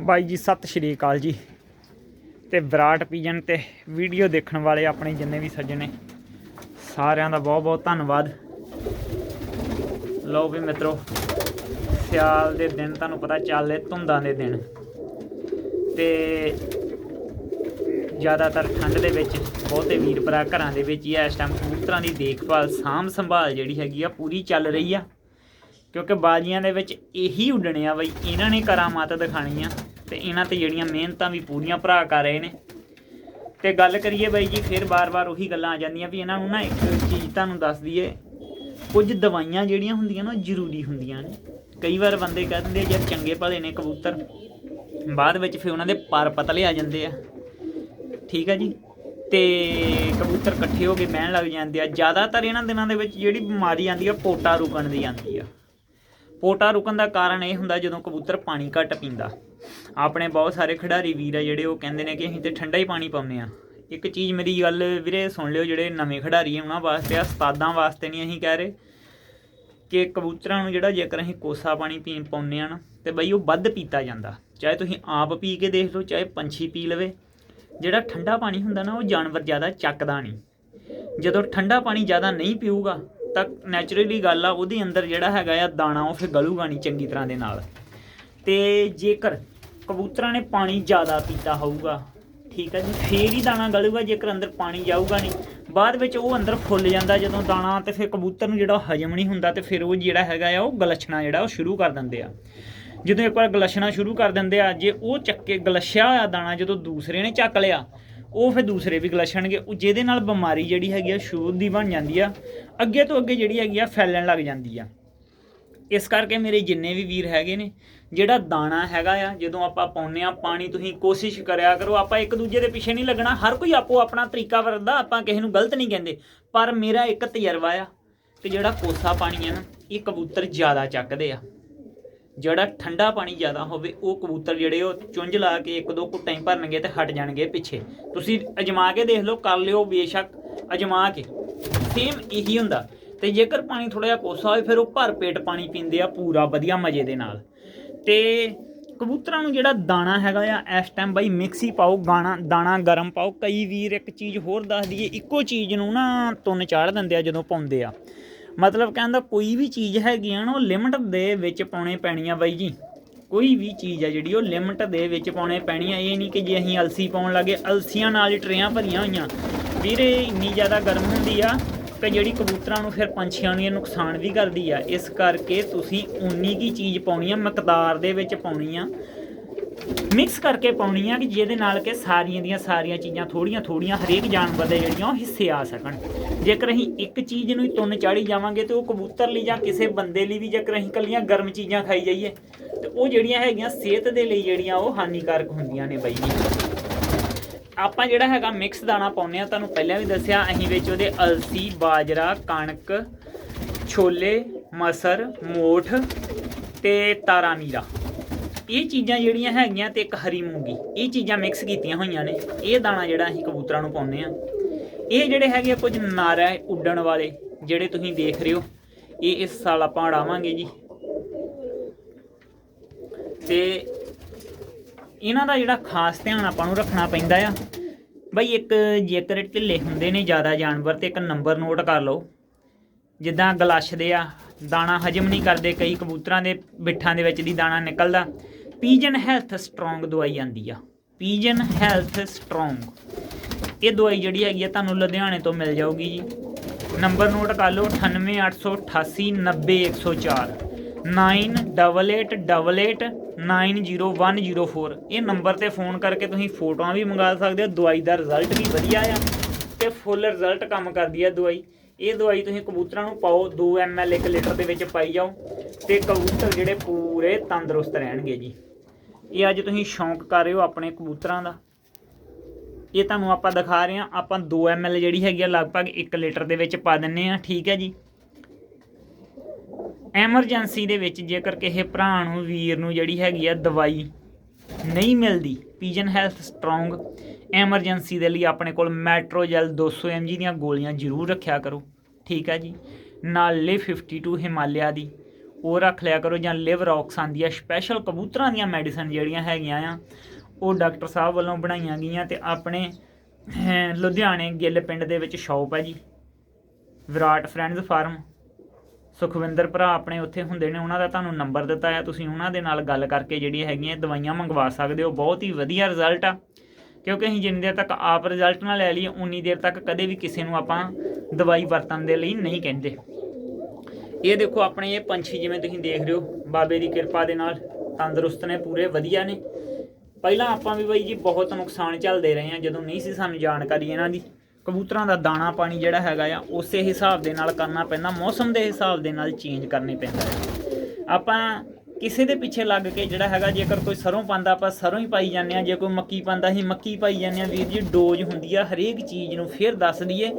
ਬਾਈ ਜੀ, ਸਤਿ ਸ਼੍ਰੀ ਅਕਾਲ ਜੀ। ਤੇ ਵਿਰਾਟ ਪੀਜਨ ਤੇ ਵੀਡੀਓ ਦੇਖਣ ਵਾਲੇ ਆਪਣੇ ਜਿੰਨੇ ਵੀ ਸੱਜਣੇ, ਸਾਰਿਆਂ ਦਾ ਬਹੁਤ ਬਹੁਤ ਧੰਨਵਾਦ। ਲਓ ਵੀ ਮਿੱਤਰੋ, ਸਿਆਲ ਦੇ ਦਿਨ ਤੁਹਾਨੂੰ ਪਤਾ ਚੱਲਦੇ, ਧੁੰਦਾਂ ਦੇ ਦਿਨ। ਤੇ ਜ਼ਿਆਦਾਤਰ ਠੰਡ ਦੇ ਵਿੱਚ ਬਹੁਤੇ ਵੀਰ ਭਰਾ ਘਰਾਂ ਦੇ ਵਿੱਚ ਹੀ ਇਸ ਟਾਈਮ ਕਬੂਤਰਾਂ ਦੀ ਦੇਖਭਾਲ, ਸਾਂਭ ਸੰਭਾਲ ਜਿਹੜੀ ਹੈਗੀ ਆ, ਪੂਰੀ ਚੱਲ ਰਹੀ ਆ। ਕਿਉਂਕਿ ਬਾਜ਼ੀਆਂ ਦੇ ਵਿੱਚ ਇਹੀ ਉੱਡਣੇ ਆ ਬਈ, ਇਹਨਾਂ ਨੇ ਕਰਾਮਾਤ ਦਿਖਾਣੀ ਆ ਤੇ ਇਹਨਾਂ ਤੇ ਜਿਹੜੀਆਂ ਮਿਹਨਤਾਂ ਵੀ ਪੂਰੀਆਂ ਭਰਾ ਕਰ ਰਹੇ ਨੇ। ਤੇ ਗੱਲ ਕਰੀਏ ਬਾਈ ਜੀ, ਫਿਰ ਬਾਰ-ਬਾਰ ਉਹੀ ਗੱਲਾਂ ਆ ਜਾਂਦੀਆਂ ਵੀ ਇਹਨਾਂ ਨੂੰ ਨਾ ਇੱਕ ਚੀਜ਼ ਤੁਹਾਨੂੰ ਦੱਸ ਦਈਏ, ਕੁਝ ਦਵਾਈਆਂ ਜਿਹੜੀਆਂ ਹੁੰਦੀਆਂ ਨਾ ਉਹ ਜ਼ਰੂਰੀ ਹੁੰਦੀਆਂ ਨੇ। ਕਈ ਵਾਰ ਬੰਦੇ ਕਹਿ ਦਿੰਦੇ ਆ ਯਾਰ ਚੰਗੇ ਭਲੇ ਨੇ ਕਬੂਤਰ, ਬਾਅਦ ਵਿੱਚ ਫਿਰ ਉਹਨਾਂ ਦੇ ਪਰ ਪਤਲੇ ਆ ਜਾਂਦੇ ਆ। ਠੀਕ ਆ ਜੀ? ਤੇ ਕਬੂਤਰ ਇਕੱਠੇ ਹੋ ਕੇ ਬਹਿਣ ਲੱਗ ਜਾਂਦੇ ਆ। ਜ਼ਿਆਦਾਤਰ ਇਹਨਾਂ ਦਿਨਾਂ ਦੇ ਵਿੱਚ ਜਿਹੜੀ ਬਿਮਾਰੀ ਆਉਂਦੀ ਆ, ਪੋਟਾ ਰੁਕਣ ਦੀ ਆਉਂਦੀ ਆ। ਪੋਟਾ ਰੁਕਣ ਦਾ ਕਾਰਨ ਇਹ ਹੁੰਦਾ ਜਦੋਂ ਕਬੂਤਰ ਪਾਣੀ ਘੱਟ ਪੀਂਦਾ। ਆਪਣੇ ਬਹੁਤ ਸਾਰੇ ਖਿਡਾਰੀ ਵੀਰ ਆ ਜਿਹੜੇ ਉਹ ਕਹਿੰਦੇ ਨੇ ਕਿ ਅਸੀਂ ਤੇ ਠੰਡਾ ਹੀ ਪਾਣੀ ਪਾਉਂਦੇ ਆ ਇੱਕ ਚੀਜ਼ ਮੇਰੀ ਗੱਲ ਵੀਰੇ ਸੁਣ ਲਿਓ, ਜਿਹੜੇ ਨਵੇਂ ਖਿਡਾਰੀ ਆ ਉਹਨਾਂ ਵਾਸਤੇ ਆ, ਉਸਤਾਦਾਂ ਵਾਸਤੇ ਨਹੀਂ ਅਸੀਂ ਕਹਿ ਰਹੇ ਕਿ ਕਬੂਤਰਾਂ ਨੂੰ ਜਿਹੜਾ ਜੇਕਰ ਅਸੀਂ ਕੋਸਾ ਪਾਣੀ ਪੀਣ ਪਾਉਂਦੇ ਆ ਨਾ, ਤੇ ਬਈ ਉਹ ਵੱਧ ਪੀਤਾ ਜਾਂਦਾ। ਚਾਹੇ ਤੁਸੀਂ ਆਪ ਪੀ ਕੇ ਦੇਖ ਲਓ, ਚਾਹੇ ਪੰਛੀ ਪੀ ਲਵੇ, ਜਿਹੜਾ ਠੰਡਾ ਪਾਣੀ ਹੁੰਦਾ ਨਾ, ਉਹ ਜਾਨਵਰ ਜ਼ਿਆਦਾ ਚੱਕਦਾ ਨਹੀਂ। ਜਦੋਂ ਠੰਡਾ ਪਾਣੀ ਜ਼ਿਆਦਾ ਨਹੀਂ ਪੀਊਗਾ, ਤਾਂ ਨੈਚੁਰਲੀ ਗੱਲ ਆ, ਉਹਦੇ ਅੰਦਰ ਜਿਹੜਾ ਹੈਗਾ ਆ, ਦਾਣਾ ਉਹ ਫਿਰ ਗਲੂਗਾ ਨਹੀਂ ਚੰਗੀ ਤਰ੍ਹਾਂ ਦੇ ਨਾਲ। ਤੇ ਜੇਕਰ ਕਬੂਤਰਾਂ ਨੇ ਪਾਣੀ ਜ਼ਿਆਦਾ ਪੀਤਾ ਹੋਊਗਾ, ਠੀਕ ਹੈ ਜੀ, ਫੇਰ ਹੀ ਦਾਣਾ ਗਲੂਗਾ, ਜੇਕਰ ਅੰਦਰ ਪਾਣੀ ਜਾਊਗਾ ਨਹੀਂ। ਬਾਅਦ ਵਿੱਚ ਉਹ ਅੰਦਰ ਫੁੱਲ ਜਾਂਦਾ ਜਦੋਂ ਦਾਣਾ ਤੇ ਫਿਰ ਕਬੂਤਰ ਨੂੰ ਜਿਹੜਾ ਹਜਮ ਨਹੀਂ ਹੁੰਦਾ ਤੇ ਫਿਰ ਉਹ ਜਿਹੜਾ ਹੈਗਾ ਆ, ਉਹ ਗਲਛਣਾ ਜਿਹੜਾ ਉਹ ਸ਼ੁਰੂ ਕਰ ਦਿੰਦੇ ਆ। ਜਦੋਂ ਇੱਕ ਵਾਰ ਗਲਛਣਾ ਸ਼ੁਰੂ ਕਰ ਦਿੰਦੇ ਆ, ਜੇ ਉਹ ਚੱਕੇ ਗਲਛਿਆ ਹੋਇਆ ਦਾਣਾ ਜਦੋਂ ਦੂਸਰੇ ਨੇ ਚੱਕ ਲਿਆ, ਉਹ ਫਿਰ ਦੂਸਰੇ ਵੀ ਗਲਛਣਗੇ। ਉਹ ਜਿਹਦੇ ਨਾਲ ਬਿਮਾਰੀ ਜਿਹੜੀ ਹੈਗੀ ਆ, ਸ਼ੁਰੂ ਦੀ ਬਣ ਜਾਂਦੀ ਆ, ਅੱਗੇ ਤੋਂ ਅੱਗੇ ਜਿਹੜੀ ਹੈਗੀ ਆ, ਫੈਲਣ ਲੱਗ ਜਾਂਦੀ ਆ। ਇਸ ਕਰਕੇ ਮੇਰੇ ਜਿੰਨੇ ਵੀ ਵੀਰ ਹੈਗੇ ਨੇ, ਜਿਹੜਾ ਦਾਣਾ ਹੈਗਾ ਆ, ਜਦੋਂ ਆਪਾਂ ਪਾਉਂਦੇ ਆ ਪਾਣੀ ਤੁਸੀਂ ਕੋਸ਼ਿਸ਼ ਕਰਿਆ ਕਰੋ, ਆਪਾਂ ਇੱਕ ਦੂਜੇ ਦੇ ਪਿੱਛੇ ਨਹੀਂ ਲੱਗਣਾ, ਹਰ ਕੋਈ ਆਪੋ ਆਪਣਾ ਤਰੀਕਾ ਵਰਤਦਾ, ਆਪਾਂ ਕਿਸੇ ਨੂੰ ਗਲਤ ਨਹੀਂ ਕਹਿੰਦੇ, ਪਰ ਮੇਰਾ ਇੱਕ ਤਜਰਬਾ ਆ ਕਿ ਜਿਹੜਾ ਕੋਸਾ ਪਾਣੀ ਆ ਨਾ, ਇਹ ਕਬੂਤਰ ਜ਼ਿਆਦਾ ਚੱਕਦੇ ਆ। ਜਿਹੜਾ ਠੰਡਾ ਪਾਣੀ ਜ਼ਿਆਦਾ ਹੋਵੇ, ਉਹ ਕਬੂਤਰ ਜਿਹੜੇ ਉਹ ਚੁੰਝ ਲਾ ਕੇ ਇੱਕ ਦੋ ਘੁੱਟਾਂ ਹੀ ਭਰਨਗੇ ਤੇ ਹਟ ਜਾਣਗੇ ਪਿੱਛੇ। ਤੁਸੀਂ ਅਜਮਾ ਕੇ ਦੇਖ ਲਓ, ਕਰ ਲਿਓ ਬੇਸ਼ੱਕ ਅਜਮਾ ਕੇ। ਸੇਮ ਇਹੀ ਹੁੰਦਾ। ਤੇ ਜੇਕਰ ਪਾਣੀ ਥੋੜਾ ਜਿਹਾ ਕੋਸਾ ਹੋਵੇ, ਫਿਰ ਉਹ ਭਰ ਪੇਟ ਪਾਣੀ ਪੀਂਦੇ ਆ ਪੂਰਾ ਵਧੀਆ ਮਜ਼ੇ ਦੇ ਨਾਲ। ਤੇ ਕਬੂਤਰਾਂ ਨੂੰ ਜਿਹੜਾ ਦਾਣਾ ਹੈਗਾ ਆ, ਇਸ ਟਾਈਮ ਬਾਈ ਮਿਕਸ ਹੀ ਪਾਓ, ਗਾਣਾ, ਦਾਣਾ ਗਰਮ ਪਾਓ। ਕਈ ਵੀਰ ਇੱਕ ਚੀਜ਼ ਹੋਰ ਦੱਸ ਦਈਏ, ਇੱਕੋ ਚੀਜ਼ ਨੂੰ ਨਾ ਤੁੰਨ ਚਾੜ ਦਿੰਦੇ ਆ ਜਦੋਂ ਪਾਉਂਦੇ ਆ। ਮਤਲਬ ਕਹਿੰਦਾ ਕੋਈ ਵੀ ਚੀਜ਼ ਹੈਗੀ ਆ ਨਾ, ਉਹ ਲਿਮਟ ਦੇ ਵਿੱਚ ਪਾਉਣੇ ਪੈਣੀ ਆ ਬਾਈ ਜੀ। ਕੋਈ ਵੀ ਚੀਜ਼ ਆ ਜਿਹੜੀ, ਉਹ ਲਿਮਟ ਦੇ ਵਿੱਚ ਪਾਉਣੇ ਪੈਣੀ ਆ। ਇਹ ਨਹੀਂ ਕਿ ਜੇ ਅਸੀਂ ਅਲਸੀ ਪਾਉਣ ਲੱਗੇ, ਅਲਸੀਆਂ ਨਾਲ ਹੀ ਟਰੇਆਂ ਭਰੀਆਂ ਹੋਈਆਂ। ਵੀਰੇ, ਇੰਨੀ ਜ਼ਿਆਦਾ ਗਰਮ ਹੁੰਦੀ ਆ। ਕਿ ਜਿਹੜੀ ਕਬੂਤਰਾਂ ਨੂੰ ਫਿਰ ਪੰਛੀਆਂ ਨੂੰ ਇਹ ਨੁਕਸਾਨ ਵੀ ਕਰਦੀ ਆ, ਇਸ ਕਰਕੇ ਤੁਸੀਂ ਉਨੀ ਕੀ ਚੀਜ਼ ਪਾਉਣੀ ਆ, ਮਕਦਾਰ ਦੇ ਵਿੱਚ ਪਾਉਣੀ ਆ। ਮਿਕਸ ਕਰਕੇ ਪਾਉਣੀ ਆ ਕਿ ਜਿਹਦੇ ਨਾਲ ਕਿ ਸਾਰੀਆਂ ਦੀਆਂ ਸਾਰੀਆਂ ਚੀਜ਼ਾਂ ਥੋੜੀਆਂ ਥੋੜੀਆਂ ਹਰੇਕ ਜਾਨਵਰ ਦੇ ਜਿਹੜੀਆਂ ਉਹ ਹਿੱਸੇ ਆ ਸਕਣ। ਜੇਕਰ ਅਸੀਂ ਇੱਕ ਚੀਜ਼ ਨੂੰ ਹੀ ਤੁੰਨ ਚਾੜੀ ਜਾਵਾਂਗੇ ਤੇ ਉਹ ਕਬੂਤਰ ਲਈ ਜਾਂ ਕਿਸੇ ਬੰਦੇ ਲਈ ਵੀ ਜੇਕਰ ਅਸੀਂ ਕੱਲੀਆਂ ਗਰਮ ਚੀਜ਼ਾਂ ਖਾਈ ਜਾਈਏ, ਤੇ ਉਹ ਜਿਹੜੀਆਂ ਹੈਗੀਆਂ ਸਿਹਤ ਦੇ ਲਈ ਜਿਹੜੀਆਂ ਉਹ ਹਾਨੀਕਾਰਕ ਹੁੰਦੀਆਂ ਨੇ ਬਾਈ ਜੀ। ਆਪਾਂ ਜਿਹੜਾ ਹੈਗਾ ਮਿਕਸ ਦਾਣਾ ਪਾਉਂਦੇ ਆ ਤੁਹਾਨੂੰ ਪਹਿਲਾਂ ਵੀ ਦੱਸਿਆ, ਅਸੀਂ ਵਿੱਚ ਉਹਦੇ ਅਲਸੀ, ਬਾਜਰਾ, ਕਣਕ, ਛੋਲੇ, ਮਸਰ, ਮੋਠ ਤੇ ਤਾਰਾ ਮੀਰਾ। ਇਹ ਚੀਜ਼ਾਂ ਜਿਹੜੀਆਂ ਹੈਗੀਆਂ ਤੇ ਇੱਕ ਹਰੀ ਮੂੰਗੀ। ਇਹ ਚੀਜ਼ਾਂ ਮਿਕਸ ਕੀਤੀਆਂ ਹੋਈਆਂ ਨੇ। ਇਹ ਦਾਣਾ ਜਿਹੜਾ ਅਸੀਂ ਕਬੂਤਰਾਂ ਨੂੰ ਪਾਉਂਦੇ ਆ ਇਹ ਜਿਹੜੇ ਹੈਗੇ ਆ ਕੁਝ ਨਾਰਾ ਉੱਡਣ ਵਾਲੇ, ਜਿਹੜੇ ਤੁਸੀਂ ਦੇਖ ਰਹੇ ਹੋ, ਇਹ ਇਸ ਸਾਲ ਆਪਾਂ ਉਡਾਵਾਂਗੇ ਜੀ। ਤੇ ਇਹਨਾਂ ਦਾ ਜਿਹੜਾ ਖਾਸ ਧਿਆਨ ਆਪਾਂ ਨੂੰ ਰੱਖਣਾ ਪੈਂਦਾ ਆ। ਬਈ ਇੱਕ ਜੇਕਰ ਢਿੱਲੇ ਹੁੰਦੇ ਨੇ ਜ਼ਿਆਦਾ ਜਾਨਵਰ ਤੇ ਇੱਕ ਨੰਬਰ ਨੋਟ ਕਰ ਲਓ। ਜਿੱਦਾਂ ਗਲਾਸ਼ਦੇ ਆ, ਦਾਣਾ ਹਜਮ ਨਹੀਂ ਕਰਦੇ, ਕਈ ਕਬੂਤਰਾਂ ਦੇ ਬਿੱਠਾਂ ਦੇ ਵਿੱਚ ਦੀ ਦਾਣਾ ਨਿਕਲਦਾ। ਪੀਜਨ ਹੈਲਥ ਸਟਰੋਂਗ ਦਵਾਈ ਆਂਦੀ ਆ। Pigeon health strong. ਇਹ ਦਵਾਈ ਜਿਹੜੀ ਹੈਗੀ ਆ, ਤੁਹਾਨੂੰ ਲੁਧਿਆਣੇ ਤੋਂ ਮਿਲ ਜਾਊਗੀ ਜੀ। ਨੰਬਰ ਨੋਟ ਕਰ ਲਓ 9888890104 9888890104 ਇਹ ਨੰਬਰ ਤੇ ਫੋਨ ਕਰਕੇ ਤੁਸੀਂ ਫੋਟੋਆਂ ਵੀ ਮੰਗਾ ਸਕਦੇ ਹੋ। ਦਵਾਈ ਦਾ ਰਿਜ਼ਲਟ ਵੀ ਵਧੀਆ ਆ ਤੇ ਫੁੱਲ ਰਿਜ਼ਲਟ ਕੰਮ ਕਰਦੀ ਆ ਦਵਾਈ। ਇਹ ਦਵਾਈ ਤੁਸੀਂ ਕਬੂਤਰਾਂ ਨੂੰ ਪਾਓ 2 ml 1 ਲੀਟਰ ਦੇ ਵਿੱਚ ਪਾਈ ਜਾਓ ਤੇ ਕਬੂਤਰ ਜਿਹੜੇ ਪੂਰੇ ਤੰਦਰੁਸਤ ਰਹਿਣਗੇ ਜੀ। ਇਹ ਅੱਜ ਤੁਸੀਂ ਸ਼ੌਂਕ ਕਰ ਰਹੇ ਹੋ ਆਪਣੇ ਕਬੂਤਰਾਂ ਦਾ। ਇਹ ਤੁਹਾਨੂੰ ਆਪਾਂ ਦਿਖਾ ਰਹੇ ਹਾਂ। ਆਪਾਂ 2 ml ਜਿਹੜੀ ਹੈਗੀ ਆ, ਲਗਭਗ 1 ਲੀਟਰ ਦੇ ਵਿੱਚ ਪਾ ਦਿੰਨੇ ਆ ਠੀਕ ਹੈ ਜੀ। ਐਮਰਜੈਂਸੀ ਦੇ ਵਿੱਚ ਜੇਕਰ ਕਿਸੇ ਭਰਾ ਨੂੰ, ਵੀਰ ਨੂੰ ਜਿਹੜੀ ਹੈਗੀ ਆ ਦਵਾਈ ਨਹੀਂ ਮਿਲਦੀ, ਪੀਜਨ ਹੈਲਥ ਸਟਰੋਂਗ ਐਮਰਜੈਂਸੀ ਦੇ ਲਈ ਆਪਣੇ ਕੋਲ ਮੈਟਰੋਜੈਲ 200 mg ਦੀਆਂ ਗੋਲੀਆਂ ਜ਼ਰੂਰ ਰੱਖਿਆ ਕਰੋ। ਠੀਕ ਹੈ ਜੀ? ਨਾਲ ਲੇ 52 ਹਿਮਾਲਿਆ ਦੀ, ਉਹ ਰੱਖ ਲਿਆ ਕਰੋ ਜਾਂ ਲਿਵ ਰੌਕਸ ਆਉਂਦੀ ਆ ਸਪੈਸ਼ਲ ਕਬੂਤਰਾਂ ਦੀਆਂ ਮੈਡੀਸਨ ਜਿਹੜੀਆਂ ਹੈਗੀਆਂ ਆ, ਉਹ ਡਾਕਟਰ ਸਾਹਿਬ ਵੱਲੋਂ ਬਣਾਈਆਂ ਗਈਆਂ ਤੇ ਆਪਣੇ ਲੁਧਿਆਣੇ ਗਿੱਲ ਪਿੰਡ ਦੇ ਵਿੱਚ ਸ਼ੌਪ ਹੈ ਜੀ। Virat friends farm. ਸੁਖਵਿੰਦਰ ਭਰਾ ਆਪਣੇ ਉੱਥੇ ਹੁੰਦੇ ਨੇ, ਉਹਨਾਂ ਦਾ ਤੁਹਾਨੂੰ ਨੰਬਰ ਦਿੱਤਾ ਹੈ ਤੁਸੀਂ ਉਹਨਾਂ ਦੇ ਨਾਲ ਗੱਲ ਕਰਕੇ ਜਿਹੜੀ ਹੈਗੀਆਂ ਦਵਾਈਆਂ ਮੰਗਵਾ ਸਕਦੇ ਹੋ, ਬਹੁਤ ਹੀ ਵਧੀਆ ਰਿਜ਼ਲਟ ਆ। ਕਿਉਂਕਿ ਅਸੀਂ ਜਿੰਨੀ ਦੇਰ ਤੱਕ ਆਪ ਰਿਜ਼ਲਟ ਨਾ ਲੈ ਲਈਏ, ਉਨੀ ਦੇਰ ਤੱਕ ਕਦੇ ਵੀ ਕਿਸੇ ਨੂੰ ਆਪਾਂ ਦਵਾਈ ਵਰਤਣ ਦੇ ਲਈ ਨਹੀਂ ਕਹਿੰਦੇ। ਇਹ ਦੇਖੋ ਆਪਣੇ ਇਹ ਪੰਛੀ ਜਿਵੇਂ ਤੁਸੀਂ ਦੇਖ ਰਹੇ ਹੋ, ਬਾਬੇ ਦੀ ਕਿਰਪਾ ਦੇ ਨਾਲ ਤੰਦਰੁਸਤ ਨੇ, ਪੂਰੇ ਵਧੀਆ ਨੇ। ਪਹਿਲਾਂ ਆਪਾਂ ਵੀ ਬਾਈ ਜੀ ਬਹੁਤ ਨੁਕਸਾਨ ਝੱਲਦੇ ਰਹੇ ਹਾਂ, ਜਦੋਂ ਨਹੀਂ ਸੀ ਸਾਨੂੰ ਜਾਣਕਾਰੀ ਇਹਨਾਂ ਦੀ। ਕਬੂਤਰਾਂ ਦਾ ਦਾਣਾ ਪਾਣੀ ਜਿਹੜਾ ਹੈਗਾ ਆ, ਉਸੇ ਹਿਸਾਬ ਦੇ ਨਾਲ ਕਰਨਾ ਪੈਂਦਾ, ਮੌਸਮ ਦੇ ਹਿਸਾਬ ਦੇ ਨਾਲ ਚੇਂਜ ਕਰਨੇ ਪੈਂਦਾ ਹੈ ਆਪਾਂ ਕਿਸੇ ਦੇ ਪਿੱਛੇ ਲੱਗ ਕੇ ਜਿਹੜਾ ਹੈਗਾ, ਜੇਕਰ ਕੋਈ ਸਰੋਂ ਪਾਉਂਦਾ, ਆਪਾਂ ਸਰੋਂ ਹੀ ਪਾਈ ਜਾਂਦੇ ਆ ਜੇ ਕੋਈ ਮੱਕੀ ਪਾਉਂਦਾ ਹੀ ਮੱਕੀ ਪਾਈ ਜਾਂਦੇ ਆ ਵੀਰ ਜੀ, ਡੋਜ਼ ਹੁੰਦੀ ਆ, ਹਰੇਕ ਚੀਜ਼ ਨੂੰ ਫਿਰ ਦੱਸ ਦਈਏ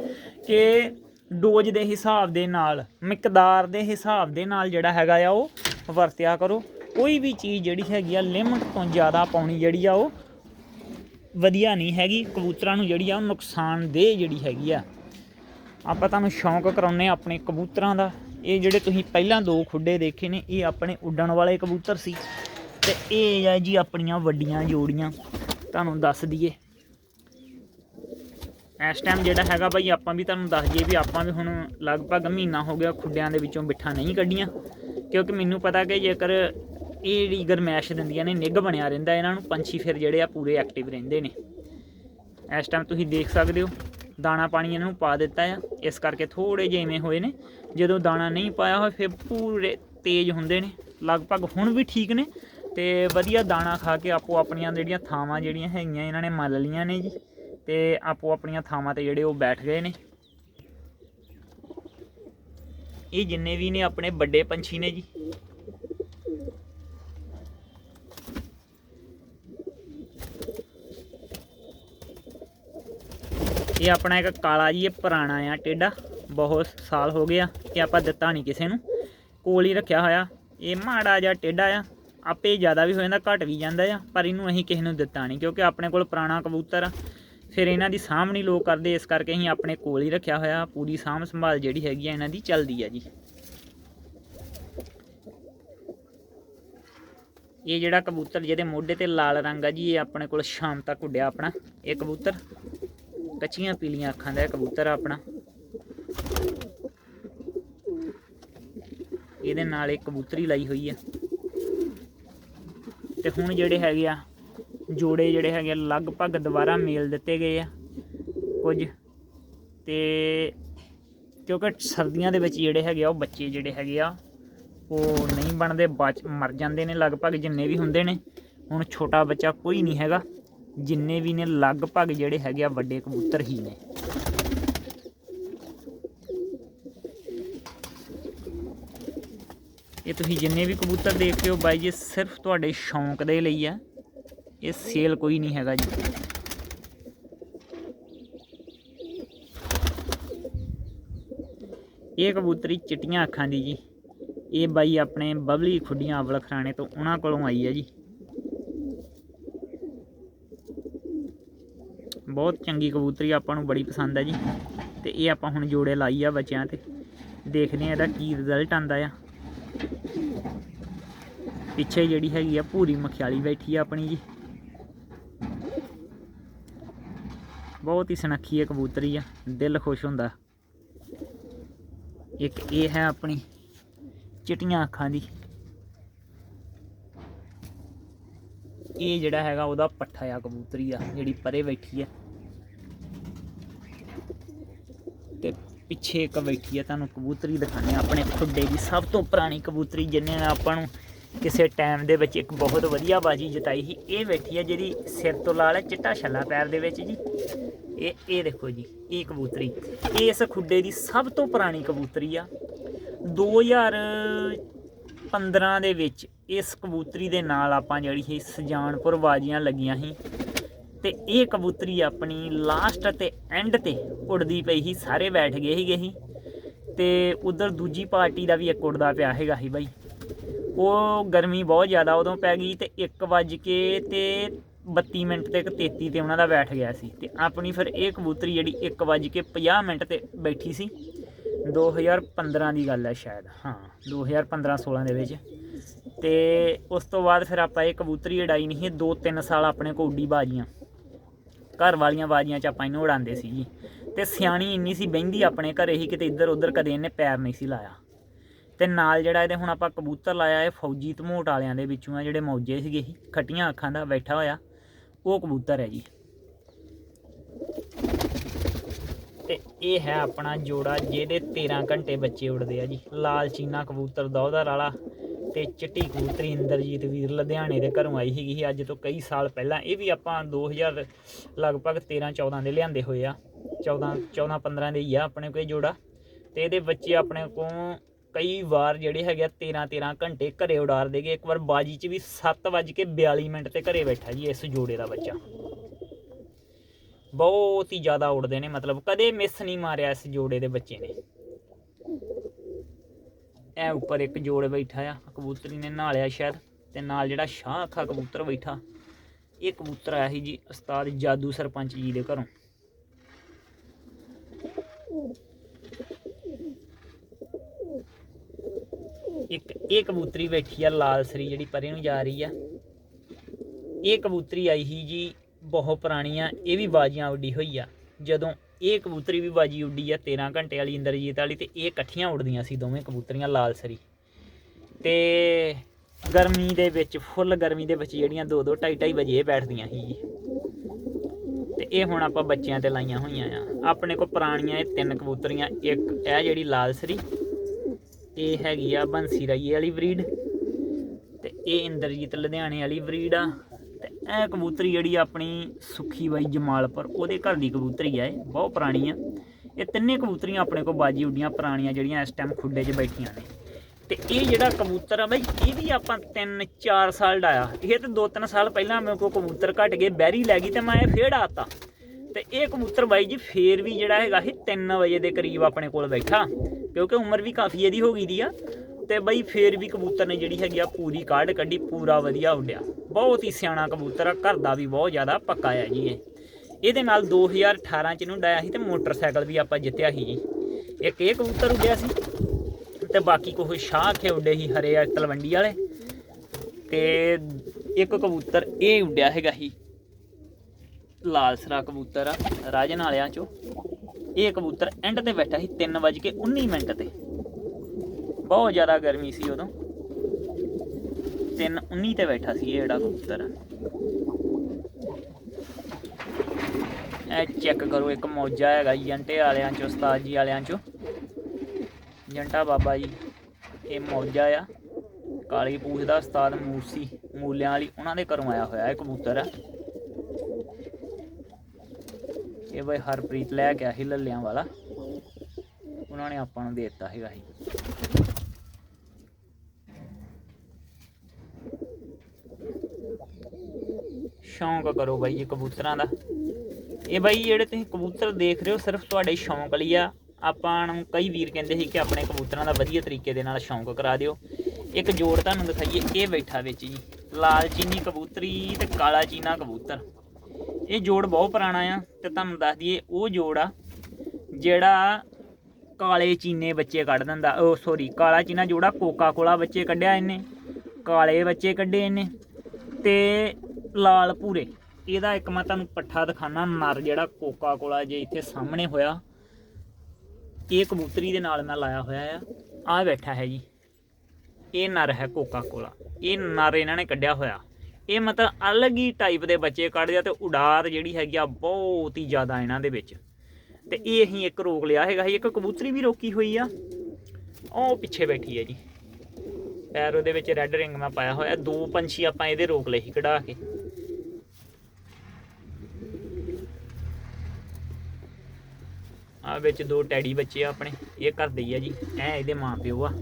ਕਿ ਡੋਜ਼ ਦੇ ਹਿਸਾਬ ਦੇ ਨਾਲ, ਮਿਕਦਾਰ ਦੇ ਹਿਸਾਬ ਦੇ ਨਾਲ ਜਿਹੜਾ ਹੈਗਾ ਆ, ਉਹ ਵਰਤਿਆ ਕਰੋ। ਕੋਈ ਵੀ ਚੀਜ਼ ਜਿਹੜੀ ਹੈਗੀ ਆ, ਲਿਮਟ ਤੋਂ ਜ਼ਿਆਦਾ ਪਾਉਣੀ ਜਿਹੜੀ ਆ, ਉਹ ਵਧੀਆ ਨਹੀਂ ਹੈਗੀ, ਕਬੂਤਰਾਂ ਨੂੰ ਜਿਹੜੀ ਆ ਉਹ ਨੁਕਸਾਨਦੇਹ ਜਿਹੜੀ ਹੈਗੀ ਆ। ਆਪਾਂ ਤੁਹਾਨੂੰ ਸ਼ੌਂਕ ਕਰਾਉਨੇ ਆ ਆਪਣੇ ਕਬੂਤਰਾਂ ਦਾ। ਇਹ ਜਿਹੜੇ ਤੁਸੀਂ ਪਹਿਲਾਂ ਦੋ ਖੁੱਡੇ ਦੇਖੇ ਨੇ, ਇਹ ਆਪਣੇ ਉੱਡਣ ਵਾਲੇ ਕਬੂਤਰ ਸੀ ਤੇ ਇਹ ਆ ਜੀ ਆਪਣੀਆਂ ਵੱਡੀਆਂ ਜੋੜੀਆਂ। ਤੁਹਾਨੂੰ ਦੱਸ ਦਈਏ। ਇਸ ਟਾਈਮ ਜਿਹੜਾ ਹੈਗਾ ਭਾਈ ਆਪਾਂ ਵੀ ਤੁਹਾਨੂੰ ਦੱਸ ਦਈਏ ਵੀ ਆਪਾਂ ਵੀ ਹੁਣ ਲਗਭਗ ਮਹੀਨਾ ਹੋ ਗਿਆ ਖੁੱਡਿਆਂ ਦੇ ਵਿੱਚੋਂ ਬਿੱਠਾ ਨਹੀਂ ਕੱਢੀਆਂ। ਕਿਉਂਕਿ ਮੈਨੂੰ ਪਤਾ ਕਿ ਜੇਕਰ ਇਹ ਜਿਹੜੀ ਗਰਮੈਸ਼ ਦਿੰਦੀਆਂ ਨੇ, ਨਿੱਘ ਬਣਿਆ ਰਹਿੰਦਾ ਇਹਨਾਂ ਨੂੰ, ਪੰਛੀ ਫਿਰ ਜਿਹੜੇ ਆ ਪੂਰੇ ਐਕਟਿਵ ਰਹਿੰਦੇ ਨੇ। ਇਸ ਟਾਈਮ ਤੁਸੀਂ ਦੇਖ ਸਕਦੇ ਹੋ, ਦਾਣਾ ਪਾਣੀ ਇਹਨਾਂ ਨੂੰ ਪਾ ਦਿੱਤਾ ਆ। ਇਸ ਕਰਕੇ ਥੋੜੇ ਇਵੇਂ ਹੋਏ ਨੇ, ਜਦੋਂ ਦਾਣਾ ਨਹੀਂ ਪਾਇਆ ਹੋਇਆ, ਫਿਰ ਪੂਰੇ ਤੇਜ਼ ਹੁੰਦੇ ਨੇ। ਲਗਭਗ ਹੁਣ ਵੀ ਠੀਕ ਨੇ ਤੇ ਵਧੀਆ ਦਾਣਾ ਖਾ ਕੇ ਆਪੋ ਆਪਣੀਆਂ ਜਿਹੜੀਆਂ ਥਾਵਾਂ ਜਿਹੜੀਆਂ ਹੈਗੀਆਂ, ਇਹਨਾਂ ਨੇ ਮੱਲ ਲੀਆਂ ਨੇ ਜੀ। ਤੇ ਆਪੋ ਆਪਣੀਆਂ ਥਾਵਾਂ ਤੇ ਜਿਹੜੇ ਉਹ ਬੈਠ ਗਏ ਨੇ। ਇਹ ਜਿੰਨੇ ਵੀ ਨੇ ਆਪਣੇ ਵੱਡੇ ਪੰਛੀ ਨੇ ਜੀ। ਇਹ ਆਪਣਾ ਇੱਕ ਕਾਲਾ ਜੀ, ਇਹ ਪੁਰਾਣਾ ਆ ਟੇਡਾ, ਬਹੁਤ ਸਾਲ ਹੋ ਗਿਆ ਆ ਇਹ ਆਪਾਂ ਦਿੱਤਾ ਨਹੀਂ ਕਿਸੇ ਨੂੰ। ਕੋਲ ਹੀ ਰੱਖਿਆ ਹੋਇਆ। ਇਹ ਮਾੜਾ ਜਿਹਾ ਟੇਡਾ ਆ। ਆਪੇ ਜ਼ਿਆਦਾ ਵੀ ਹੋ ਜਾਂਦਾ, ਘਟ ਵੀ ਜਾਂਦਾ ਆ, ਪਰ ਇਹਨੂੰ ਅਸੀਂ ਕਿਸੇ ਨੂੰ ਦਿੱਤਾ ਨਹੀਂ, ਕਿਉਂਕਿ ਆਪਣੇ ਕੋਲ ਪੁਰਾਣਾ ਕਬੂਤਰ ਆ। ਫਿਰ ਇਹਨਾਂ ਦੀ ਸਾਂਭ ਨਹੀਂ ਲੋਕ ਕਰਦੇ, ਇਸ ਕਰਕੇ ਅਸੀਂ ਆਪਣੇ ਕੋਲ ਹੀ ਰੱਖਿਆ ਹੋਇਆ, ਪੂਰੀ ਸਾਂਭ ਸੰਭਾਲ ਜਿਹੜੀ ਹੈਗੀ ਆ ਇਹਨਾਂ ਦੀ ਚੱਲਦੀ ਆ ਜੀ। ਇਹ ਜਿਹੜਾ ਕਬੂਤਰ ਜਿਹਦੇ ਮੋਢੇ ਤੇ ਲਾਲ ਰੰਗ ਆ ਜੀ, ਇਹ ਆਪਣੇ ਕੋਲ ਸ਼ਾਮ ਤੱਕ ਉੱਡਿਆ ਆਪਣਾ, ਇਹ ਕਬੂਤਰ। ਕੱਚੀਆਂ ਪੀਲੀਆਂ ਅੱਖਾਂ ਦਾ ਕਬੂਤਰ ਆ ਆਪਣਾ। ਇਹਦੇ ਨਾਲ ਇੱਕ ਕਬੂਤਰੀ ਲਾਈ ਹੋਈ ਆ। ਤੇ ਹੁਣ ਜਿਹੜੇ ਹੈਗੇ ਆ ਜੋੜੇ ਜਿਹੜੇ ਹੈਗੇ ਆ, ਲਗਭਗ ਦੁਬਾਰਾ ਮੇਲ ਦਿੱਤੇ ਗਏ ਆ। ਕੁਝ ਤੇ ਕਿਉਂਕਿ ਸਰਦੀਆਂ ਦੇ ਵਿੱਚ ਜਿਹੜੇ ਹੈਗੇ ਆ ਉਹ ਬੱਚੇ ਜਿਹੜੇ ਹੈਗੇ ਆ ਉਹ ਨਹੀਂ ਬਣਦੇ ਬਚ ਮਰ ਜਾਂਦੇ ਨੇ। ਲਗਭਗ ਜਿੰਨੇ ਵੀ ਹੁੰਦੇ ਨੇ ਹੁਣ ਛੋਟਾ ਬੱਚਾ ਕੋਈ ਨਹੀਂ ਹੈਗਾ। ਜਿੰਨੇ ਵੀ ਨੇ ਲਗਭਗ ਜਿਹੜੇ ਹੈਗੇ ਆ ਵੱਡੇ ਕਬੂਤਰ ਹੀ ਨੇ। ਇਹ ਤੁਸੀਂ ਜਿੰਨੇ ਵੀ ਕਬੂਤਰ ਦੇਖ ਰਹੇ ਹੋ ਬਾਈ ਜੀ ਸਿਰਫ ਤੁਹਾਡੇ ਸ਼ੌਂਕ ਦੇ ਲਈ ਆ। ਇਹ ਸੇਲ ਕੋਈ ਨਹੀਂ ਹੈਗਾ ਜੀ। ਇਹ ਕਬੂਤਰੀ ਚਿੱਟੀਆਂ ਅੱਖਾਂ ਦੀ ਜੀ। ਇਹ ਬਾਈ ਆਪਣੇ ਬਬਲੀ ਖੁੱਡੀਆਂ ਅਵਲ ਖਰਾਣੇ ਤੋਂ ਉਹਨਾਂ ਕੋਲੋਂ ਆਈ ਹੈ ਜੀ। ਬਹੁਤ ਚੰਗੀ ਕਬੂਤਰੀ ਆਪਾਂ ਨੂੰ ਬੜੀ ਪਸੰਦ ਹੈ ਜੀ। ਤੇ ਇਹ ਆਪਾਂ ਹੁਣ ਜੋੜੇ ਲਾਈ ਆ ਬੱਚਿਆਂ ਤੇ। ਦੇਖਦੇ ਆ ਇਹਦਾ ਕੀ ਰਿਜ਼ਲਟ ਆਂਦਾ ਆ। ਪਿੱਛੇ ਜਿਹੜੀ ਹੈਗੀ ਆ ਪੂਰੀ ਮਖਿਆਲੀ ਬੈਠੀ ਆ ਆਪਣੀ ਜੀ। ਬਹੁਤ ਹੀ ਸੁਨੱਖੀ ਹੈ ਕਬੂਤਰੀ ਆ, ਦਿਲ ਖੁਸ਼ ਹੁੰਦਾ। ਇੱਕ ਇਹ ਹੈ ਆਪਣੀ ਚਿੱਟੀਆਂ ਅੱਖਾਂ ਦੀ। ਇਹ ਜਿਹੜਾ ਹੈਗਾ ਉਹਦਾ ਪੱਠਾ ਆ ਕਬੂਤਰੀ ਆ, ਜਿਹੜੀ ਪਰੇ ਬੈਠੀ ਆ ਤੇ ਪਿੱਛੇ ਇੱਕ ਬੈਠੀ ਆ, ਤੁਹਾਨੂੰ ਕਬੂਤਰੀ ਦਿਖਾਣੇ ਆਪਣੇ ਖੁੱਡੇ ਦੀ ਸਭ ਤੋਂ ਪੁਰਾਣੀ ਕਬੂਤਰੀ ਜਿਹਨੇ ਆਪਾਂ ਨੂੰ ਕਿਸੇ ਟਾਈਮ ਦੇ ਵਿੱਚ ਇੱਕ ਬਹੁਤ ਵਧੀਆ ਬਾਜੀ ਜਿਤਾਈ ਸੀ, ਇਹ ਬੈਠੀ ਆ ਜਿਹਦੀ ਸਿਰ ਤੋਂ ਲਾਲ ਹੈ, ਚਿੱਟਾ ਛੱਲਾ ਪੈਰ ਦੇ ਵਿੱਚ ਜੀ। ਇਹ ਇਹ ਦੇਖੋ ਜੀ, ਇਹ ਕਬੂਤਰੀ। ਇਹ ਇਸ ਖੁੱਡੇ ਦੀ ਸਭ ਤੋਂ ਪੁਰਾਣੀ ਕਬੂਤਰੀ ਆ। 2015 ਦੇ ਵਿੱਚ ਇਸ ਕਬੂਤਰੀ ਦੇ ਨਾਲ ਆਪਾਂ ਜਿਹੜੀ ਸੀ, ਸਜਾਨਪੁਰ ਬਾਜੀਆਂ ਲੱਗੀਆਂ ਸੀ। ਤੇ ਇਹ ਕਬੂਤਰੀ ਆਪਣੀ ਲਾਸਟ ਤੇ ਐਂਡ ਤੇ ਉੜਦੀ ਪਈ ਸੀ, ਸਾਰੇ ਬੈਠ ਗਏ ਸੀਗੇ ਸੀ ਤੇ ਉਧਰ ਦੂਜੀ ਪਾਰਟੀ ਦਾ ਵੀ ਇੱਕ ਉੜਦਾ ਪਿਆ ਹੈਗਾ ਸੀ ਬਾਈ। ਉਹ ਗਰਮੀ ਬਹੁਤ ਜ਼ਿਆਦਾ ਉਦੋਂ ਪੈ ਗਈ ਤੇ 1 ਵੱਜ ਕੇ ਤੇ 32 ਮਿੰਟ ਤੇ ਇੱਕ 33 ਤੇ ਉਹਨਾਂ ਦਾ ਬੈਠ ਗਿਆ ਸੀ। ਤੇ ਆਪਣੀ ਫਿਰ ਇਹ ਕਬੂਤਰੀ ਜਿਹੜੀ 1 ਵੱਜ ਕੇ 50 ਮਿੰਟ ਤੇ ਬੈਠੀ ਸੀ। 2015 ਦੀ ਗੱਲ ਹੈ ਸ਼ਾਇਦ, ਹਾਂ 2015 16 ਦੇ ਵਿੱਚ। ਤੇ ਉਸ ਤੋਂ ਬਾਅਦ ਫਿਰ ਆਪਾਂ ਇਹ ਕਬੂਤਰੀ ਉਡਾਈ ਨਹੀਂ 2-3 ਸਾਲ ਆਪਣੇ ਕੋਲ ਉੱਡੀ ਬਾਜੀਆਂ। ਘਰ ਵਾਲੀਆਂ ਬਾਜੀਆਂ ਚ ਆਪਾਂ ਇਹਨੂੰ ਉਡਾਉਂਦੇ ਸੀ ਜੀ। ਤੇ ਸਿਆਣੀ ਇੰਨੀ ਸੀ, ਬਹਿੰਦੀ ਆਪਣੇ ਘਰੇ ਹੀ ਕਿਤੇ ਇੱਧਰ ਉੱਧਰ ਕਦੇ ਇਹਨੇ ਪੈਰ ਨਹੀਂ ਸੀ ਲਾਇਆ। ਤੇ ਨਾਲ ਜਿਹੜਾ ਇਹਦੇ ਹੁਣ ਆਪਾਂ ਕਬੂਤਰ ਲਾਇਆ, ਇਹ ਫੌਜੀ ਧਮੋਟ ਵਾਲਿਆਂ ਦੇ ਵਿੱਚੋਂ ਆ, ਜਿਹੜੇ ਮੌਜੇ ਸੀਗੇ ਸੀ ਖੱਟੀਆਂ ਅੱਖਾਂ ਦਾ ਬੈਠਾ ਹੋਇਆ, ਉਹ ਕਬੂਤਰ ਹੈ ਜੀ। ਤੇ ਇਹ ਹੈ ਆਪਣਾ ਜੋੜਾ ਜਿਹਦੇ 13 ਘੰਟੇ ਬੱਚੇ ਉੱਡਦੇ ਆ ਜੀ। ਲਾਲ ਚੀਨਾ ਕਬੂਤਰ ਦੌਦਰ ਵਾਲਾ ਤੇ ਚਿੱਟੀ ਕਬੂਤਰੀ ਇੰਦਰਜੀਤ ਵੀਰ ਲੁਧਿਆਣੇ ਦੇ ਘਰੋਂ ਆਈ ਸੀਗੀ ਸੀ ਅੱਜ ਤੋਂ ਕਈ ਸਾਲ ਪਹਿਲਾਂ। ਇਹ ਵੀ ਆਪਾਂ 2000 ਲਗਭਗ 13 14 ਦੇ ਲਿਆਂਦੇ ਹੋਏ ਆ। 14 14 15 ਦੇ ਹੀ ਆ ਆਪਣੇ ਕੋਲ ਇਹ ਜੋੜਾ। ਤੇ ਇਹਦੇ ਬੱਚੇ ਆਪਣੇ ਕੋਲ ਕਈ ਵਾਰ ਜਿਹੜੇ ਹੈਗੇ ਆ 13 13 ਘੰਟੇ ਘਰੇ ਉਡਾਰ ਦੇਗੇ ਇੱਕ ਵਾਰ ਬਾਜੀ 'ਚ ਵੀ 7:42 ਮਿੰਟ ਤੇ ਘਰੇ ਬੈਠਾ ਜੀ ਇਸ ਜੋੜੇ ਦਾ ਬੱਚਾ। ਬਹੁਤ ਹੀ ਜ਼ਿਆਦਾ ਉੱਡਦੇ ਨੇ, ਮਤਲਬ ਕਦੇ ਮਿਸ ਨਹੀਂ ਮਾਰਿਆ ਇਸ ਜੋੜੇ ਦੇ ਬੱਚੇ ਨੇ। ਇਹ ਉੱਪਰ ਇੱਕ ਜੋੜ ਬੈਠਾ ਆ, ਕਬੂਤਰੀ ਨੇ ਨਾਲਿਆ ਸ਼ਾਇਦ, ਤੇ ਨਾਲ ਜਿਹੜਾ ਸ਼ਾਹ ਅੱਖਾ ਕਬੂਤਰ ਬੈਠਾ, ਇਹ ਕਬੂਤਰ ਆਇਆ ਸੀ ਜੀ ਉਸਤਾਦ ਜਾਦੂ ਸਰਪੰਚ ਜੀ ਦੇ ਘਰੋਂ। ਇੱਕ, ਇਹ ਕਬੂਤਰੀ ਬੈਠੀ ਆ ਲਾਲ ਸਰੀ ਜਿਹੜੀ ਪਰੇ ਨੂੰ ਜਾ ਰਹੀ ਆ। ਇਹ ਕਬੂਤਰੀ ਆਈ ਸੀ ਜੀ ਬਹੁਤ ਪੁਰਾਣੀ ਆ ਇਹ ਵੀ ਬਾਜੀਆਂ ਉੱਡੀ ਹੋਈ ਆ। ਜਦੋਂ ਇਹ ਕਬੂਤਰੀ ਵੀ ਬਾਜੀ ਉੱਡੀ ਆ 13 ਘੰਟੇ ਵਾਲੀ, ਇੰਦਰਜੀਤ ਵਾਲੀ ਤੇ ਇਹ ਇਕੱਠੀਆਂ ਉੱਡਦੀਆਂ ਸੀ ਦੋਵੇਂ ਕਬੂਤਰੀਆਂ ਲਾਲ ਸਰੀ। ਤੇ ਗਰਮੀ ਦੇ ਵਿੱਚ, ਫੁੱਲ ਗਰਮੀ ਦੇ ਵਿੱਚ ਜਿਹੜੀਆਂ 2 2 2.5 2.5 ਵਜੇ ਇਹ ਬੈਠਦੀਆਂ ਸੀ ਜੀ। ਤੇ ਇਹ ਹੁਣ ਆਪਾਂ ਬੱਚਿਆਂ ਤੇ ਲਾਈਆਂ ਹੋਈਆਂ ਆ। ਆਪਣੇ ਕੋਲ ਪੁਰਾਣੀਆਂ ਇਹ ਤਿੰਨ ਕਬੂਤਰੀਆਂ, ਇੱਕ ਇਹ ਜਿਹੜੀ ਲਾਲ ਸਰੀ ਇਹ ਹੈਗੀ ਆ ਬੰਸੀ ਰਾਈਏ ਵਾਲੀ ਬਰੀਡ, ਤੇ ਇਹ ਇੰਦਰਜੀਤ ਲੁਧਿਆਣੇ ਵਾਲੀ ਬਰੀਡ ਆ। ਇਹ ਕਬੂਤਰੀ ਜਿਹੜੀ ਆਪਣੀ ਸੁੱਖੀ ਬਾਈ ਜਮਾਲਪੁਰ ਉਹਦੇ ਘਰ ਦੀ ਕਬੂਤਰੀ ਆ ਇਹ, ਬਹੁਤ ਪੁਰਾਣੀ ਆ। ਇਹ ਤਿੰਨੇ ਕਬੂਤਰੀਆਂ ਆਪਣੇ ਕੋਲ ਬਾਜੀ ਉੱਡੀਆਂ ਪੁਰਾਣੀਆਂ ਜਿਹੜੀਆਂ ਇਸ ਟਾਈਮ ਖੁੱਡੇ 'ਚ ਬੈਠੀਆਂ ਨੇ। ਤੇ ਇਹ ਜਿਹੜਾ ਕਬੂਤਰ ਆ ਬਾਈ, ਇਹ ਵੀ ਆਪਾਂ 3-4 ਸਾਲ ਡਾਇਆ ਇਹ ਤੇ 2-3 ਸਾਲ ਪਹਿਲਾਂ ਮੇਰੇ ਕੋਲ ਕਬੂਤਰ ਘਟ ਗਏ, ਬੈਰੀ ਲੈ ਗਈ ਤੇ ਮੈਂ ਇਹ ਫੇਰ ਆਤਾ। ਤੇ ਇਹ ਕਬੂਤਰ ਬਾਈ ਜੀ ਫੇਰ ਵੀ ਜਿਹੜਾ ਹੈਗਾ ਇਹ 3 ਵਜੇ ਦੇ ਕਰੀਬ ਆਪਣੇ ਕੋਲ ਬੈਠਾ, ਕਿਉਂਕਿ ਉਮਰ ਵੀ ਕਾਫੀ ਇਹਦੀ ਹੋ ਗਈ ਦੀ ਆ। ਤੇ ਬਈ ਫੇਰ ਵੀ ਕਬੂਤਰ ਨੇ ਜਿਹੜੀ ਹੈਗੀ ਆ ਪੂਰੀ ਕਾਢ ਕੱਢੀ, ਪੂਰਾ ਵਧੀਆ ਉੱਡਿਆ। ਬਹੁਤ ਹੀ ਸਿਆਣਾ ਕਬੂਤਰ ਆ ਘਰ ਦਾ ਵੀ ਬਹੁਤ ਜ਼ਿਆਦਾ ਪੱਕਾ ਆ ਜੀ ਇਹ। ਇਹਦੇ ਨਾਲ 2018 ਚ ਇਹਨੂੰ ਡਾਇਆ ਸੀ ਤੇ ਮੋਟਰਸਾਈਕਲ ਵੀ ਆਪਾਂ ਜਿੱਤਿਆ ਸੀ ਜੀ। ਇੱਕ ਇਹ ਕਬੂਤਰ ਉੱਡਿਆ ਸੀ ਤੇ ਬਾਕੀ ਕੋਈ ਸ਼ਾਹ ਖੇ ਉੱਡੇ ਸੀ ਹਰੇ ਆ ਤਲਵੰਡੀ ਵਾਲੇ। ਤੇ ਇੱਕ ਕਬੂਤਰ ਇਹ ਉੱਡਿਆ ਹੈਗਾ ਸੀ ਲਾਲ ਸਰਾ ਕਬੂਤਰ ਆ, ਰਾਜਨ ਵਾਲਿਆਂ ਚੋਂ। ਇਹ ਕਬੂਤਰ ਐਂਡ ਤੇ ਬੈਠਾ ਸੀ 3:19 ਮਿੰਟ ਤੇ। ਬਹੁਤ ਜ਼ਿਆਦਾ ਗਰਮੀ ਸੀ ਉਦੋਂ। 3:19 ਤੇ ਬੈਠਾ ਸੀ ਇਹ ਜਿਹੜਾ ਕਬੂਤਰ ਇਹ ਚੈੱਕ ਕਰੋ, ਇੱਕ ਮੌਜਾ ਹੈਗਾ ਜੰਟੇ ਵਾਲਿਆਂ ਚੋਂ, ਉਸਤਾਦ ਜੀ ਵਾਲਿਆਂ ਚੋਂ। ਜੰਟਾ ਬਾਬਾ ਜੀ, ਇਹ ਮੌਜਾ ਆ। ਕਾਲੀ ਪੂਛ ਦਾ ਉਸਤਾਦ ਮੂਸੀ, ਮੂਲਿਆਂ ਵਾਲੀ, ਉਹਨਾਂ ਦੇ ਘਰੋਂ ਆਇਆ ਹੋਇਆ ਇਹ ਕਬੂਤਰ। ਆ ਇਹ ਬਈ ਹਰਪ੍ਰੀਤ ਲੈ ਕੇ ਆਇਆ ਸੀ, ਲੱਲਿਆਂ ਵਾਲਾ। ਉਹਨਾਂ ਨੇ ਆਪਾਂ ਨੂੰ ਦੇ ਦਿੱਤਾ ਹੈਗਾ ਸੀ ਸ਼ੌਂਕ ਕਰੋ ਬਾਈ ਇਹ ਕਬੂਤਰਾਂ ਦਾ। ਇਹ ਬਾਈ ਜਿਹੜੇ ਤੁਸੀਂ ਕਬੂਤਰ ਦੇਖ ਰਹੇ ਹੋ ਸਿਰਫ ਤੁਹਾਡੇ ਸ਼ੌਂਕ ਲਈ ਆ। ਆਪਾਂ ਨੂੰ ਕਈ ਵੀਰ ਕਹਿੰਦੇ ਸੀ ਕਿ ਆਪਣੇ ਕਬੂਤਰਾਂ ਦਾ ਵਧੀਆ ਤਰੀਕੇ ਦੇ ਨਾਲ ਸ਼ੌਂਕ ਕਰਾ ਦਿਓ। ਇੱਕ ਜੋੜ ਤੁਹਾਨੂੰ ਦਿਖਾਈਏ, ਇਹ ਬੈਠਾ ਵਿੱਚ ਜੀ। ਲਾਲ ਚੀਨੀ ਕਬੂਤਰੀ ਤੇ ਕਾਲਾ ਚੀਨਾ ਕਬੂਤਰ। ਇਹ ਜੋੜ ਬਹੁਤ ਪੁਰਾਣਾ ਆ ਤੇ ਤੁਹਾਨੂੰ ਦੱਸ ਦਈਏ, ਉਹ ਜੋੜ ਆ ਜਿਹੜਾ ਕਾਲੇ ਚੀਨੇ ਬੱਚੇ ਕੱਢ ਦਿੰਦਾ। ਉਹ ਸੌਰੀ ਕਾਲਾ ਚੀਨਾ ਜੋੜਾ ਕੋਕਾ ਕੋਲਾ ਬੱਚੇ ਕੱਢਿਆ ਇਹਨੇ। ਕਾਲੇ ਬੱਚੇ ਕੱਢੇ ਇਹਨੇ। ਤੇ ਲਾਲ ਪੂਰੇ ਇਹਦਾ ਇੱਕ ਮੈਂ ਤੁਹਾਨੂੰ ਪੱਠਾ ਦਿਖਾਣਾ ਨਰ ਜਿਹੜਾ ਕੋਕਾ ਕੋਲਾ ਜੇ ਇੱਥੇ ਸਾਹਮਣੇ ਹੋਇਆ। ਇਹ ਕਬੂਤਰੀ ਦੇ ਨਾਲ ਮੈਂ ਲਾਇਆ ਹੋਇਆ ਆ। ਆ ਬੈਠਾ ਹੈ ਜੀ। ਇਹ ਨਰ ਹੈ ਕੋਕਾ ਕੋਲਾ ਇਹ ਨਰ ਇਹਨਾਂ ਨੇ ਕੱਢਿਆ ਹੋਇਆ। ਇਹ ਮਤਲਬ ਅਲੱਗ ਹੀ ਟਾਈਪ ਦੇ ਬੱਚੇ ਕੱਢਦੇ ਆ ਤੇ ਉਡਾਰ ਜਿਹੜੀ ਹੈਗੀ ਆ ਬਹੁਤ ਹੀ ਜ਼ਿਆਦਾ ਇਹਨਾਂ ਦੇ ਵਿੱਚ। ਤੇ ਇਹ ਅਸੀਂ ਇੱਕ ਰੋਕ ਲਿਆ ਹੈਗਾ ਸੀ। ਇੱਕ ਕਬੂਤਰੀ ਵੀ ਰੋਕੀ ਹੋਈ ਆ। ਉਹ ਪਿੱਛੇ ਬੈਠੀ ਹੈ ਜੀ। ਪੈਰ ਉਹਦੇ ਵਿੱਚ ਰੈੱਡ ਰਿੰਗ ਮੈਂ ਪਾਇਆ ਹੋਇਆ, ਦੋ ਪੰਛੀ ਆਪਾਂ ਇਹਦੇ ਰੋਕ ਲਏ ਸੀ ਕਢਾ ਕੇ। ਆ ਵਿੱਚ ਦੋ ਟੈਡੀ ਬੱਚੇ ਆ ਆਪਣੇ, ਇਹ ਘਰ ਦੇ ਹੀ ਆ ਜੀ ਐ ਇਹਦੇ ਮਾਂ ਪਿਓ ਆ,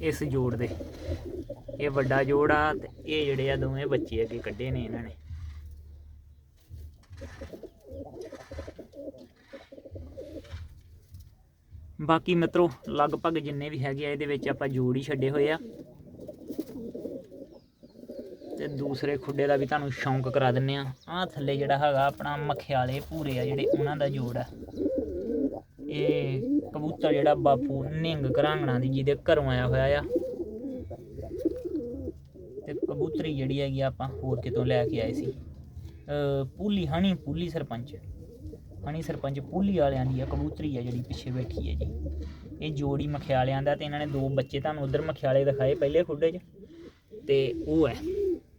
ਇਸ ਜੋੜ ਦੇ। ਇਹ ਵੱਡਾ ਜੋੜ ਆ ਤੇ ਇਹ ਜਿਹੜੇ ਆ ਦੋਵੇਂ ਬੱਚੇ ਅੱਗੇ ਕੱਢੇ ਨੇ ਇਹਨਾਂ ਨੇ। ਬਾਕੀ ਮਿੱਤਰੋ, ਲਗਭਗ ਜਿੰਨੇ ਵੀ ਹੈਗੇ ਆ, ਇਹਦੇ ਵਿੱਚ ਆਪਾਂ ਜੋੜ ਹੀ ਛੱਡੇ ਹੋਏ ਆ। ਤੇ ਦੂਸਰੇ ਖੁੱਡੇ ਦਾ ਵੀ ਤੁਹਾਨੂੰ ਸ਼ੌਂਕ ਕਰਾ ਦਿੰਨੇ ਆ। ਆਹ ਥੱਲੇ ਜਿਹੜਾ ਹੈਗਾ ਆਪਣਾ ਮਖਿਆਲੇ ਭੂਰੇ ਆ ਜਿਹੜੇ, ਉਹਨਾਂ ਦਾ ਜੋੜ ਆ। ਇਹ ਕਬੂਤਰ ਜਿਹੜਾ ਬਾਪੂ ਨਿੰਗ ਘਰਾਂਗਣਾ ਦੀ, ਜਿਹਦੇ ਘਰੋਂ ਆਇਆ ਹੋਇਆ ਆ। ਤੇ ਕਬੂਤਰੀ ਜਿਹੜੀ ਹੈਗੀ ਆ ਆਪਾਂ ਹੋਰ ਕਿਤੋਂ ਲੈ ਕੇ ਆਏ ਸੀ। ਪੂਲੀ, ਹਣੀ ਪੂਲੀ ਸਰਪੰਚ। ਹਣੀ ਸਰਪੰਚ ਪੂਲੀ ਵਾਲਿਆਂ ਦੀ ਆ, ਕਬੂਤਰੀ ਆ ਜਿਹੜੀ ਪਿੱਛੇ ਬੈਠੀ ਹੈ ਜੀ। ਇਹ ਜੋੜੀ ਮਖਿਆਲਿਆਂ ਦਾ ਤੇ ਇਹਨਾਂ ਨੇ ਦੋ ਬੱਚੇ ਤੁਹਾਨੂੰ ਉਧਰ ਮਖਿਆਲੇ ਦਿਖਾਏ ਪਹਿਲੇ ਖੁੱਡੇ 'ਚ। ਤੇ ਉਹ ਹੈ,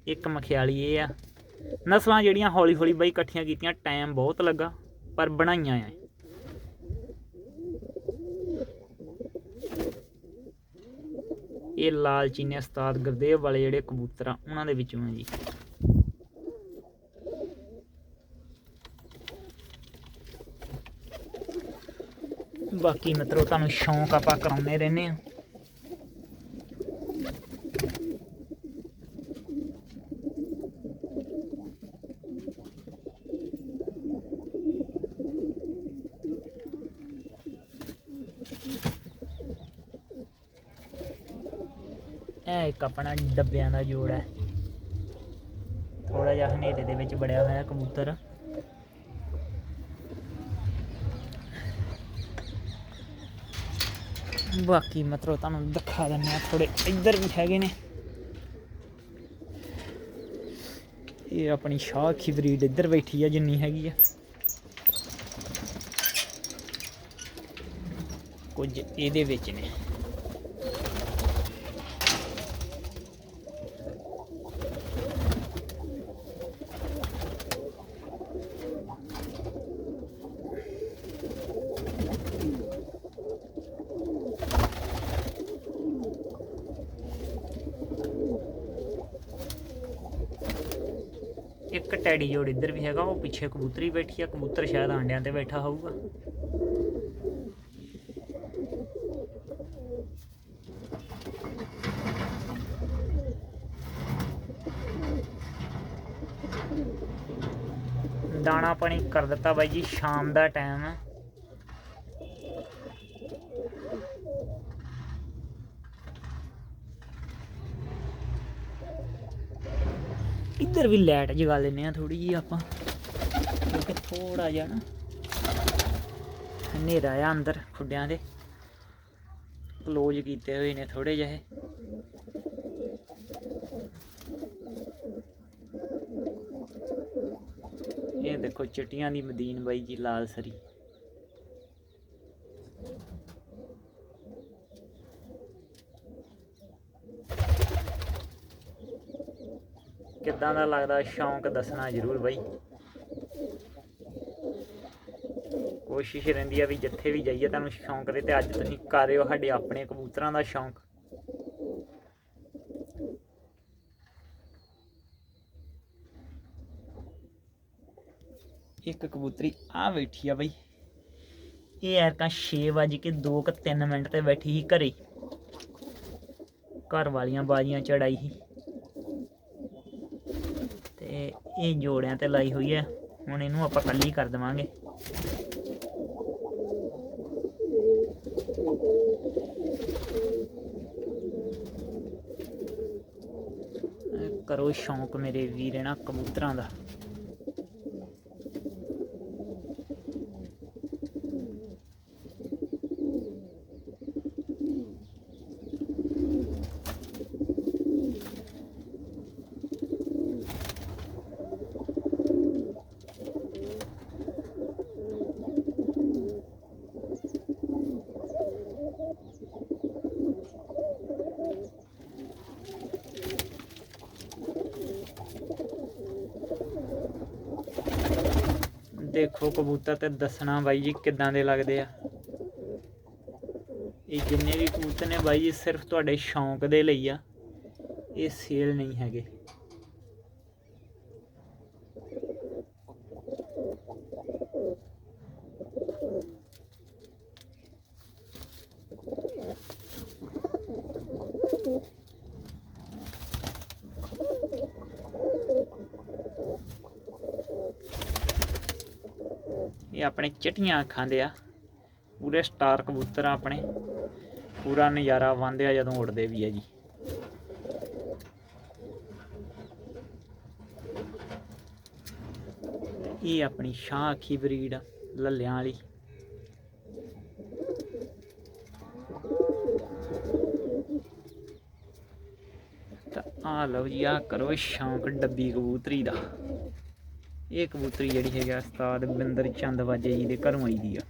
ਇੱਕ ਮਖਿਆਲੀ ਇਹ ਆ। ਨਸਲਾਂ ਜਿਹੜੀਆਂ ਹੌਲੀ ਹੌਲੀ ਬਈ ਇਕੱਠੀਆਂ ਕੀਤੀਆਂ, ਟਾਈਮ ਬਹੁਤ ਲੱਗਾ, ਪਰ ਬਣਾਈਆਂ ਆ। ਇਹ ਲਾਲ ਚੀਨੇ ਉਸਤਾਦ ਗੁਰਦੇਵ ਵਾਲੇ ਜਿਹੜੇ ਕਬੂਤਰ ਆ, ਉਹਨਾਂ ਦੇ ਵਿੱਚੋਂ ਆ ਜੀ। ਬਾਕੀ ਮਿੱਤਰੋ, ਤੁਹਾਨੂੰ ਸ਼ੌਂਕ ਆਪਾਂ ਕਰਾਉਂਦੇ ਰਹਿੰਦੇ ਆ ਇਹ ਇੱਕ ਆਪਣਾ ਡੱਬਿਆਂ ਦਾ ਜੋੜ ਹੈ। ਥੋੜਾ ਜਿਹਾ ਹਨੇਰੇ ਦੇ ਵਿੱਚ ਬੜਿਆ ਹੋਇਆ ਕਬੂਤਰ। ਬਾਕੀ ਮਤਲਬ ਤੁਹਾਨੂੰ ਦਿਖਾ ਦਿੰਦੇ ਆ ਥੋੜੇ ਇੱਧਰ ਵੀ ਹੈਗੇ ਨੇ। ਇਹ ਆਪਣੀ ਸ਼ਾਖੀ ਬਰੀਡ ਇੱਧਰ ਬੈਠੀ ਆ, ਜਿੰਨੀ ਹੈਗੀ ਆ। ਕੁਝ ਇਹਦੇ ਵਿੱਚ ਨੇ। ਇੱਕ ਜੋੜ ਇੱਧਰ ਵੀ ਹੈਗਾ, ਉਹ ਪਿੱਛੇ ਕਬੂਤਰੀ ਬੈਠੀ ਆ, ਕਬੂਤਰ ਸ਼ਾਇਦ ਆਂਡਿਆਂ ਤੇ ਬੈਠਾ ਹੋਊਗਾ। ਦਾਣਾ ਪਾਣੀ ਕਰ ਦਿੱਤਾ ਬਾਈ ਜੀ, ਸ਼ਾਮ ਦਾ ਟਾਈਮ ਹੈ ਇੱਧਰ ਵੀ ਲਾਈਟ ਜਗਾ ਲੈਨੇ ਆ ਥੋੜੀ ਜੀ ਆਪਾਂ। ਕਿਉਂਕਿ ਥੋੜਾ ਜਿਹਾ ਨਾ ਹਨੇਰਾ ਆ ਅੰਦਰ ਖੁੱਡਿਆਂ ਦੇ। ਕਲੋਜ਼ ਕੀਤੇ ਹੋਏ ਨੇ ਥੋੜੇ ਜਿਹੇ। ਇਹ ਦੇਖੋ ਚਿੱਟੀਆਂ ਦੀ ਮਦੀਨ ਬਾਈ ਜੀ ਲਾਲ ਸਰੀ। ਕਿੱਦਾਂ ਦਾ ਲੱਗਦਾ, ਸ਼ੌਂਕ ਦੱਸਣਾ ਜ਼ਰੂਰ ਬਾਈ। ਕੋਸ਼ਿਸ਼ ਰਹਿੰਦੀ ਆ ਵੀ ਜਿੱਥੇ ਵੀ ਜਾਈਏ, ਤੁਹਾਨੂੰ ਸ਼ੌਂਕ ਦੇ ਤੇ ਅੱਜ ਤੁਸੀਂ ਕਰ ਰਹੇ ਹੋ, ਸਾਡੇ ਆਪਣੇ ਕਬੂਤਰਾਂ ਦਾ ਸ਼ੌਂਕ। ਇੱਕ ਕਬੂਤਰੀ ਆ ਬੈਠੀ ਆ ਬਈ। ਇਹ ਐਰਕਾਂ 6 ਵਜੇ ਕੇ 2 ਕ 3 ਮਿੰਟ ਤੇ ਬੈਠੀ ਸੀ ਘਰੇ। ਘਰ ਵਾਲੀਆਂ ਬਾਜੀਆਂ ਚੜਾਈ ਸੀ। ਤੇ ਇਹ ਜੋੜਿਆਂ ਤੇ ਲਾਈ ਹੋਈ ਹੈ। ਹੁਣ ਇਹਨੂੰ ਆਪਾਂ ਕੱਲੀ ਕਰ ਦੇਵਾਂਗੇ। ਕਰੋ ਸ਼ੌਂਕ ਮੇਰੇ ਵੀਰ ਨਾ ਕਬੂਤਰਾਂ ਦਾ। ਦੇਖੋ ਕਬੂਤਰ ਤੇ ਦੱਸਣਾ ਬਾਈ ਜੀ ਕਿੱਦਾਂ ਦੇ ਲੱਗਦੇ ਆ। ਇਹ ਜਿੰਨੇ ਵੀ ਕਬੂਤਰ ਨੇ ਬਾਈ ਜੀ ਸਿਰਫ ਤੁਹਾਡੇ ਸ਼ੌਂਕ ਦੇ ਲਈ ਆ। ਇਹ ਸੇਲ ਨਹੀਂ ਹੈਗੇ। ਇਹ ਆਪਣੇ ਚਿੱਟੀਆਂ ਅੱਖਾਂ ਦੇ ਆ। ਪੂਰੇ ਸਟਾਰ ਕਬੂਤਰ ਆਪਣੇ। ਪੂਰਾ ਨਜ਼ਾਰਾ ਵਾਂਦੇ ਆ ਜਦੋਂ ਉੱਡਦੇ ਵੀ ਆ ਜੀ। ਇਹ ਆਪਣੀ ਸ਼ਾਹ ਅੱਖੀ ਬਰੀਡ ਲੱਲਿਆਂ ਵਾਲੀ। ਤਾਂ ਆ ਲਓ ਜੀ ਆ ਕਰੋ ਸ਼ੌਂਕ ਡੱਬੀ ਕਬੂਤਰੀ ਦਾ। ਇਹ ਕਬੂਤਰੀ ਜਿਹੜੀ ਹੈਗਾ ਉਸਤਾਦ ਬਿੰਦਰ ਚੰਦ ਵਾਜੇ ਜੀ ਦੇ ਘਰੋਂ ਆਈ ਦੀ ਆ।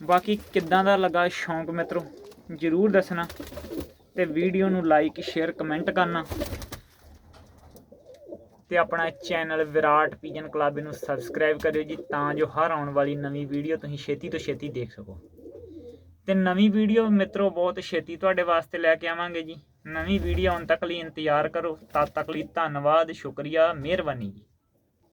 ਬਾਕੀ ਕਿੱਦਾਂ ਦਾ ਲੱਗਾ ਸ਼ੌਂਕ ਮਿੱਤਰੋ, ਜਰੂਰ ਦੱਸਣਾ ਤੇ ਵੀਡੀਓ ਨੂੰ ਲਾਈਕ ਸ਼ੇਅਰ ਕਮੈਂਟ ਕਰਨਾ। ਤੇ ਆਪਣਾ ਚੈਨਲ ਵਿਰਾਟ ਪੀਜਨ ਕਲੱਬ ਨੂੰ ਸਬਸਕ੍ਰਾਈਬ ਕਰਿਓ ਜੀ, ਤਾਂ ਜੋ ਹਰ ਆਉਣ ਵਾਲੀ ਨਵੀਂ ਵੀਡੀਓ ਤੁਸੀਂ ਛੇਤੀ ਤੋਂ ਛੇਤੀ ਦੇਖ ਸਕੋ। ਤੇ ਨਵੀਂ ਵੀਡੀਓ ਮਿੱਤਰੋ, ਬਹੁਤ ਛੇਤੀ ਤੁਹਾਡੇ ਵਾਸਤੇ ਲੈ ਕੇ ਆਵਾਂਗੇ ਜੀ। ਨਵੀਂ ਵੀਡੀਓ ਆਉਣ ਤੱਕ ਲਈ ਇੰਤਜ਼ਾਰ ਕਰੋ। ਤਦ ਤੱਕ ਲਈ ਧੰਨਵਾਦ, ਸ਼ੁਕਰੀਆ, ਮਿਹਰਬਾਨੀ ਜੀ।